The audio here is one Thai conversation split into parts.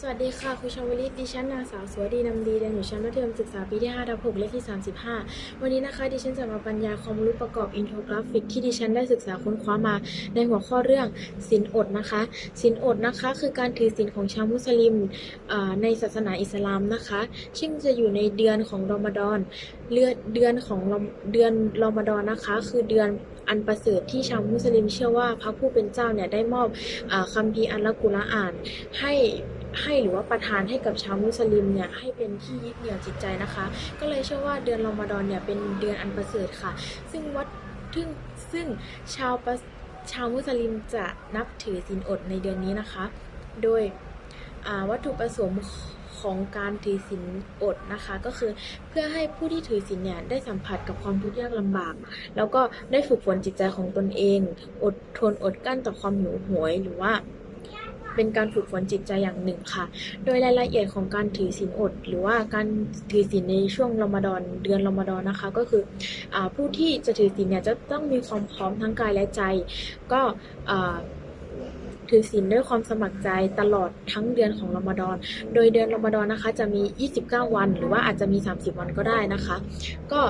สวัสดีค่ะครูชาวลิตดิฉันนางสาวสวดีนำดีเรียนอยู่ชั้นมัธยมศึกษาปีที่5ทับ6เลขที่ 35 วันนี้นะคะดิฉันจะมาบรรยายความรู้ประกอบอินโทรกราฟิก ที่ดิฉันได้ศึกษาค้นคว้ามาในหัวข้อเรื่องศีลอดนะคะศีลอดนะคะ คือการถือศีลของชาวมุสลิมในศาสนาอิสลามนะคะซึ่งจะอยู่ในเดือนของรอมฎอนเลือดเดือนของเดือนรอมฎอนนะคะ คือเดือนอันประเสริฐที่ชาวมุสลิมเชื่อว่าพระผู้เป็นเจ้าเนี่ยได้มอบอคัมภีร์อัลกุรอานให้ ให้หรือว่าประทานให้กับชาวมุสลิมเนี่ยให้เป็นที่ยึดเหนี่ยวจิตใจนะคะ ก็เลยเชื่อว่าเดือนรอมฎอนเนี่ยเป็นเดือนอันประเสริฐค่ะ ซึ่งวัดซึ่งซึ่งชาวประชาวมุสลิมจะนับถือศีลอดในเดือนนี้นะคะ โดยวัตถุประสงค์ของการถือศีลอดนะคะ ก็คือเพื่อให้ผู้ที่ถือศีลเนี่ยได้สัมผัสกับความทุกข์ยากลำบาก แล้วก็ได้ฝึกฝนจิตใจของตนเอง อดทนอดกลั้นต่อความหิวโหยหรือว่า เป็นการฝึกฝนจิตใจอย่างหนึ่งค่ะ โดยรายละเอียดของการถือศีลอด หรือว่าการถือศีลในช่วงรอมฎอนเดือนรอมฎอนนะคะ ก็คืออผู้ที่จะถือศีลเนี่ยจะต้องมีความพร้อมทั้งกายและใจ ก็ถือศีลด้วยความสมัครใจตลอดทั้งเดือนของรอมฎอน โดยเดือนรอมฎอนนะคะจะมี 29 วัน หรือว่าอาจจะมี 30 วันก็ได้นะคะ ก็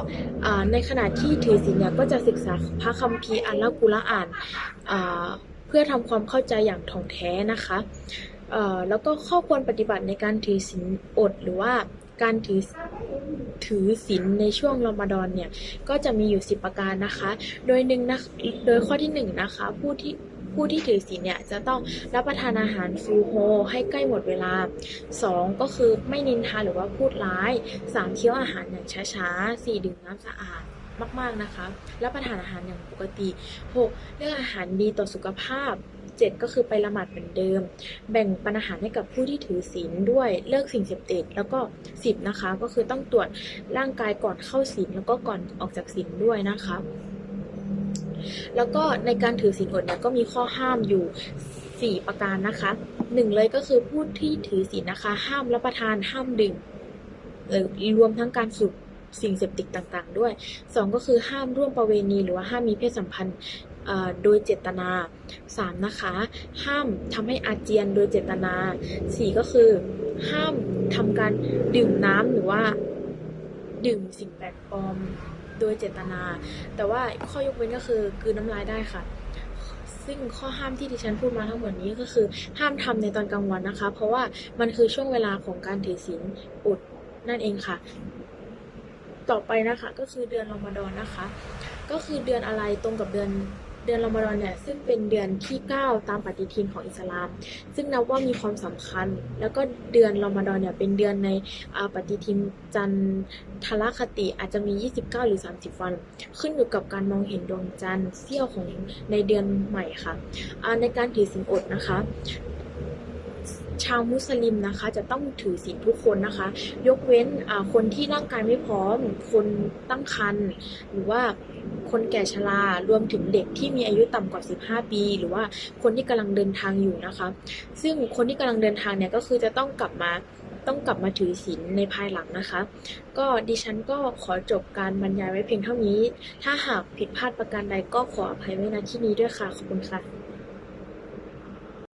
ในขณะที่ถือศีลเนี่ยก็จะศึกษาพระคัมภีร์อัลกุรอาน พื่อทำความเข้าใจอย่างถ่องแท้นะคะแล้วก็ข้อควรปฏิบัติในการถือศีลอดหรือว่าการถือถือศีลในช่วงรอมฎอนเนี่ยก็จะมีอยู่ 10 ประการนะคะ โดยหนึ่งนะโดยข้อที่1นะคะผู้ที่ผู้ที่ถือศีลเนี่ยจะต้องรับประทานอาหารฟูโฮให้ใกล้หมดเวลา 2 ก็คือไม่นินทาหรือว่าพูดร้าย 3 เคี้ยวอาหารอย่างช้าๆ 4 ดื่มน้ำสะอาด มากๆนะคะ รับประทานอาหารอย่างปกติ 6. เรื่องอาหารดีต่อสุขภาพ 7 ก็คือไปละหมาดเหมือนเดิม แบ่งปันอาหารให้กับผู้ที่ถือศีลด้วยเลิกสิ่งเสพติดแล้วก็ 10 นะคะ ก็คือต้องตรวจร่างกายก่อนเข้าศีลแล้วก็ก่อนออกจากศีลด้วยนะคะแล้วก็ในการถือศีลอดเนี่ยก็มีข้อห้ามอยู่ 4 ประการนะคะหนึ่งเลยก็คือผู้ที่ถือศีลนะคะ ห้ามรับประทานห้ามดื่มรวมทั้งการสูบ สิ่งเสพติดต่างๆ ด้วย 2 ก็คือห้ามร่วมประเวณี หรือว่าห้ามมีเพศสัมพันธ์โดยเจตนา 3 นะคะ ห้ามทำให้อาเจียนโดยเจตนา 4 ก็คือ ห้ามทำการดื่มน้ำหรือว่า ดื่มสิ่งแปลกปลอมโดยเจตนา แต่ว่าข้อยกเว้นก็คือกลืนน้ำลายได้ค่ะซึ่งข้อห้ามที่ดิฉันพูดมาทั้งหมดนี้ก็คือ ห้ามทำในตอนกลางวันนะคะ เพราะว่ามันคือช่วงเวลาของการถือศีลอดนั่นเองค่ะ ต่อไปนะคะก็คือเดือนรอมฎอนนะคะ ก็คือเดือนอะไรตรงกับเดือนเดือนรอมฎอนเนี่ยซึ่งเป็นเดือนที่ 9 ตามปฏิทินของอิสลาม ซึ่งนับว่ามีความสำคัญ แล้วก็เดือนรอมฎอนเนี่ยเป็นเดือนในปฏิทินจันทรคติอาจจะมี 29 หรือ 30 วัน ขึ้นอยู่กับการมองเห็นดวงจันทร์เสี้ยวของในเดือนใหม่ค่ะในการถือศีลอดนะคะ ชาวมุสลิมนะคะ จะต้องถือศีลทุกคนนะคะ ยกเว้นคนที่ร่างกายไม่พร้อม คนตั้งครรภ์หรือว่าคนแก่ชรารวมถึงเด็กที่มีอายุต่ำกว่า 15 ปี หรือว่าคนที่กำลังเดินทางอยู่นะคะ ซึ่งคนที่กำลังเดินทางเนี่ยก็คือจะต้องกลับมาต้องกลับมาถือศีลในภายหลังนะคะ ก็ดิฉันก็ขอจบการบรรยายไว้เพียงเท่านี้ ถ้าหากผิดพลาดประการใดก็ขออภัยไว้ณที่นี้ด้วยค่ะ ขอบคุณค่ะ